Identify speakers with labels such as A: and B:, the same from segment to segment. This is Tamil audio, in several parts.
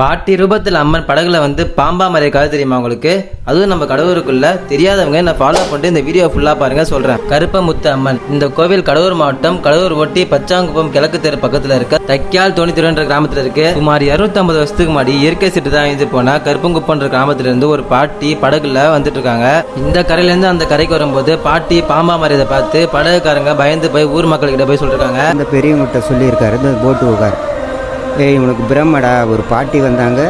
A: பாட்டி ரூபத்தில் அம்மன் படகுல வந்து பாம்பா மறைய கதை தெரியுமா உங்களுக்கு? அதுவும் நம்ம கடவுருக்குள்ள தெரியாதவங்க நான் ஃபாலோ பண்ணிட்டு இந்த வீடியோ ஃபுல்லாக பாருங்க சொல்கிறேன் கருப்பமுத்து அம்மன். இந்த கோவில் கடலூர் மாவட்டம் கடலூர் ஒட்டி பச்சாங்குப்பம் கிழக்கு தெரு பக்கத்தில் இருக்க தைக்கால் தோணித்துறைன்ற கிராமத்தில் இருக்கு. சுமார் 250 வருஷத்துக்கு முன்னாடி இயற்கை சீட்டு தான் இது போனா கருப்பங்குப்பன்ற கிராமத்துல இருந்து ஒரு பாட்டி படகுல வந்துட்டு இருக்காங்க. இந்த கரையிலேருந்து அந்த கரைக்கு வரும்போது பாட்டி பாம்பா மறையதை பார்த்து படகுக்காரங்க பயந்து போய் ஊர் மக்கள்கிட்ட போய் சொல்லிருக்காங்க.
B: அந்த பெரியவங்ககிட்ட சொல்லியிருக்காரு இந்த போட்டு உட்கார். ஏய் இவனுக்கு பிரம்மடா ஒரு பாட்டி வந்தாங்க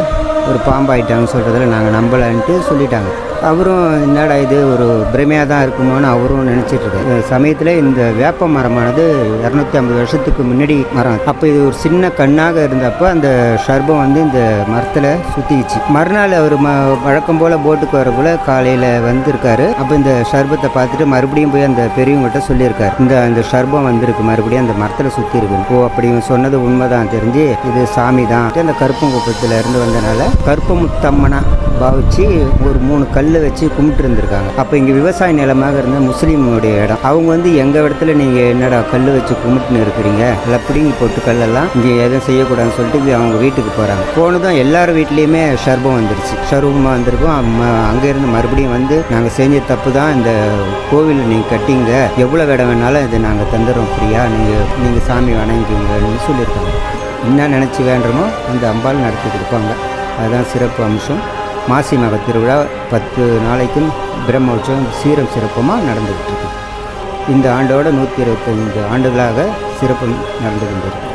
B: ஒரு பாம்பாயிட்டாங்கன்னு சொல்கிறதில் நாங்கள் நம்பலைன்ட்டு சொல்லிட்டாங்க. அவரும் என்னடா இது ஒரு பிரமையாக தான் இருக்குமோன்னு அவரும் நினச்சிட்டு இருக்காரு சமயத்தில் இந்த வேப்ப மரமானது இரநூத்தி ஐம்பது வருஷத்துக்கு முன்னாடி மரம். அப்போ இது ஒரு சின்ன கண்ணாக இருந்தப்போ அந்த ஷர்பம் வந்து இந்த மரத்தில் சுற்றிக்கிச்சு மறுநாள் அவர் ம வழக்கம் போல் போட்டுக்கு வரக்குள்ள காலையில் வந்திருக்காரு. அப்போ இந்த ஷர்பத்தை பார்த்துட்டு மறுபடியும் போய் அந்த பெரியவங்ககிட்ட சொல்லியிருக்காரு. இந்த அந்த ஷர்பம் வந்திருக்கு மறுபடியும் அந்த மரத்தில் சுற்றி இருக்கு ஓ அப்படி சொன்னது உண்மைதான் தெரிஞ்சு இது சாமி தான் அந்த கருப்பங்குப்பத்தில் இருந்து வந்தனால கருப்பமுத்தம்மனா பாவிச்சு ஒரு மூணு கல் வச்சு கும்பிட்டு இருந்திருக்காங்க அப்போ இங்கே விவசாய நிலமாக இருந்த முஸ்லீமுடைய இடம். அவங்க வந்து எங்கள் இடத்துல நீங்கள் என்னடா கல் வச்சு கும்பிட்டுன்னு இருக்கிறீங்க? எல்லாம் போட்டு கல்லெல்லாம் இங்கே எதுவும் செய்யக்கூடாதுன்னு சொல்லிட்டு அவங்க வீட்டுக்கு போகிறாங்க போனதும் எல்லார் வீட்லேயுமே ஷர்பம் வந்துருச்சு. ஷர்பமாக வந்திருக்கும். அம்ம- அங்கேருந்து மறுபடியும் வந்து நாங்கள் செஞ்ச தப்பு தான். இந்த கோவில் நீங்கள் கட்டிங்க. எவ்வளோ இடம் வேணாலும் இதை நாங்கள் தந்துடுறோம். ஃப்ரீயாக நீங்கள் நீங்கள் சாமி வணங்கிக்கோங்கன்னு சொல்லியிருக்காங்க. என்ன நினச்சி வேண்டுமோ அந்த அம்பாள் நடத்தி கொடுப்பாங்க. அதுதான் சிறப்பு அம்சம். மாசி மக திருவிழா பத்து நாளைக்கும் பிரம்ம உற்சவம் சீரம் சிறப்புமாக நடந்துகிட்டு இருக்கு. இந்த ஆண்டோட நூற்றி இருபத்தைந்து ஆண்டுகளாக சிறப்பு நடந்து கொண்டிருக்கு